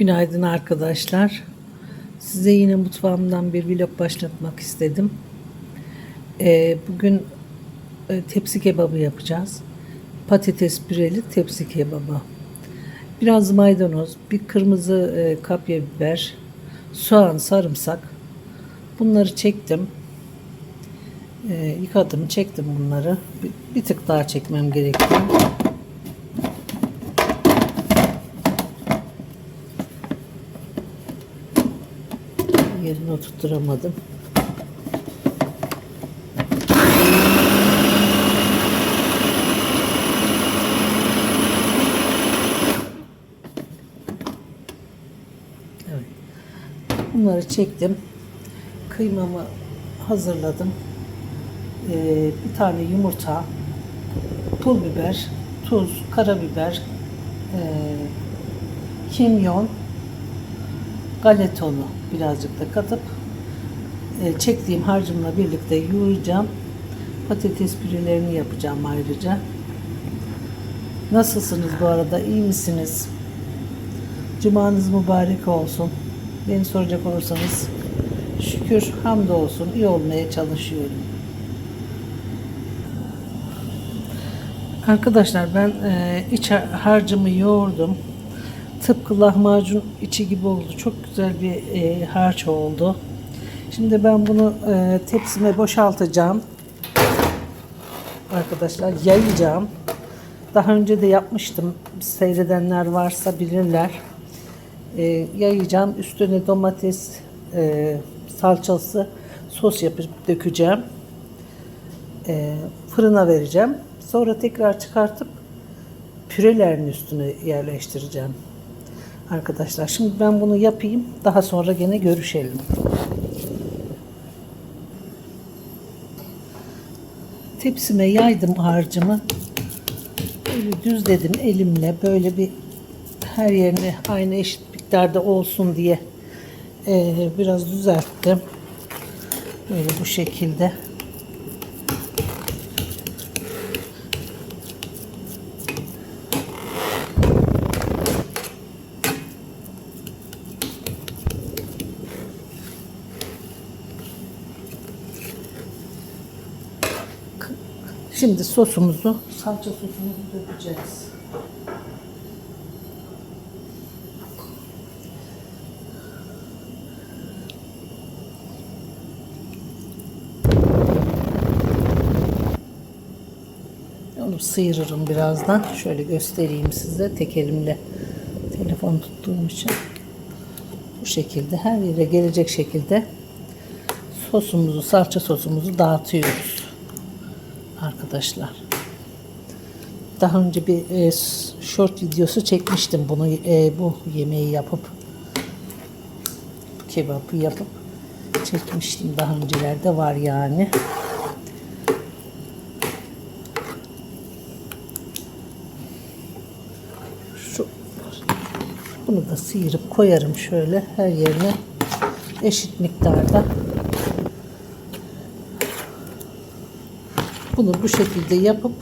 Günaydın arkadaşlar. Size yine mutfağımdan bir vlog başlatmak istedim. Ee, bugün e, tepsi kebabı yapacağız. Patates püreli tepsi kebabı. Biraz maydanoz, bir kırmızı e, kapya biber, soğan, sarımsak. Bunları çektim. Ee, yıkadım, çektim bunları. Bir, bir tık daha çekmem gerekiyor. Yerine oturtturamadım. Evet. Bunları çektim. Kıymamı hazırladım. Ee, bir tane yumurta, pul biber, tuz, karabiber, ee, kimyon, galeta unu birazcık da katıp e, çektiğim harcımla birlikte yoğuracağım. Patates pürelerini yapacağım ayrıca. Nasılsınız bu arada? İyi misiniz? Cumanız mübarek olsun. Beni soracak olursanız şükür hamdolsun iyi olmaya çalışıyorum. Arkadaşlar ben e, iç harcımı yoğurdum. Tıpkı lahmacun içi gibi oldu. Çok güzel bir e, harç oldu. Şimdi ben bunu e, tepsime boşaltacağım. Arkadaşlar yayacağım. Daha önce de yapmıştım. Seyredenler varsa bilirler. E, yayacağım. Üstüne domates e, salçası sos yapıp dökeceğim. E, fırına vereceğim. Sonra tekrar çıkartıp pürelerin üstüne yerleştireceğim. Arkadaşlar şimdi ben bunu yapayım. Daha sonra gene görüşelim. Tepsime yaydım harcımı. Böyle düzledim elimle. Böyle bir her yerine aynı eşit miktarda olsun diye ee, biraz düzelttim. Böyle bu şekilde. Şimdi sosumuzu, salça sosumuzu dökeceğiz. Onu sıyırırım birazdan. Şöyle göstereyim size tek elimle telefon tuttuğum için. Bu şekilde her yere gelecek şekilde sosumuzu, salça sosumuzu dağıtıyoruz arkadaşlar. Daha önce bir e, short videosu çekmiştim bunu e, bu yemeği yapıp kebabı yapıp çekmiştim daha öncelerde var yani. Şu bunu da sıyırıp koyarım şöyle her yerine eşit miktarda. Bunu bu şekilde yapıp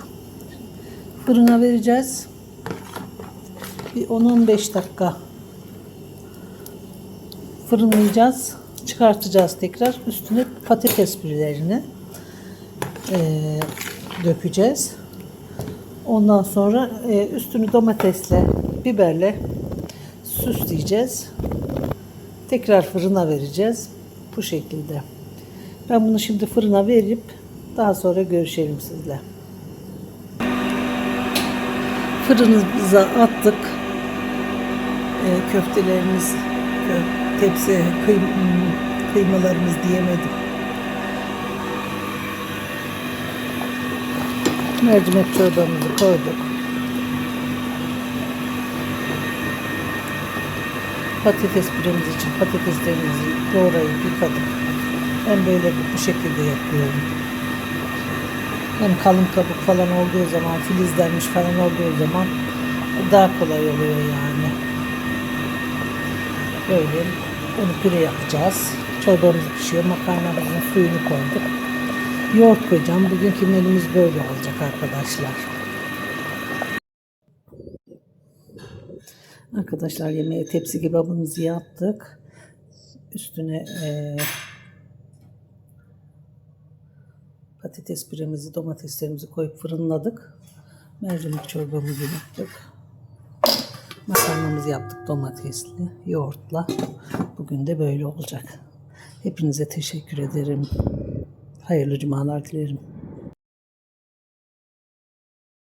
fırına vereceğiz. Bir 10-15 dakika fırınlayacağız. Çıkartacağız tekrar. Üstüne patates pürelerini e, dökeceğiz. Ondan sonra e, üstünü domatesle, biberle süsleyeceğiz. Tekrar fırına vereceğiz. Bu şekilde. Ben bunu şimdi fırına verip daha sonra görüşelim sizle. Fırınımıza attık. E, köftelerimiz, kö, tepsi, kıym, kıymalarımız diyemedim. Mercimek çorbamızı koyduk. Patates püremiz için patateslerimizi doğrayıp yıkadık. Ben böyle bu şekilde yapıyorum. Hem kalın kabuk falan olduğu zaman, filizlenmiş falan olduğu zaman daha kolay oluyor yani. Böyle onu püre yapacağız. Çorbamız pişiyor. Makarnamızın suyunu koyduk. Yoğurt koyacağım. Bugünkü menümüz böyle olacak arkadaşlar. Arkadaşlar yemeğe tepsi kebabımızı yaptık. Üstüne eee, patates püremizi, domateslerimizi koyup fırınladık. Mercimek çorbamızı yaptık. Makarnamızı yaptık domatesli, yoğurtla. Bugün de böyle olacak. Hepinize teşekkür ederim. Hayırlı cumalar dilerim.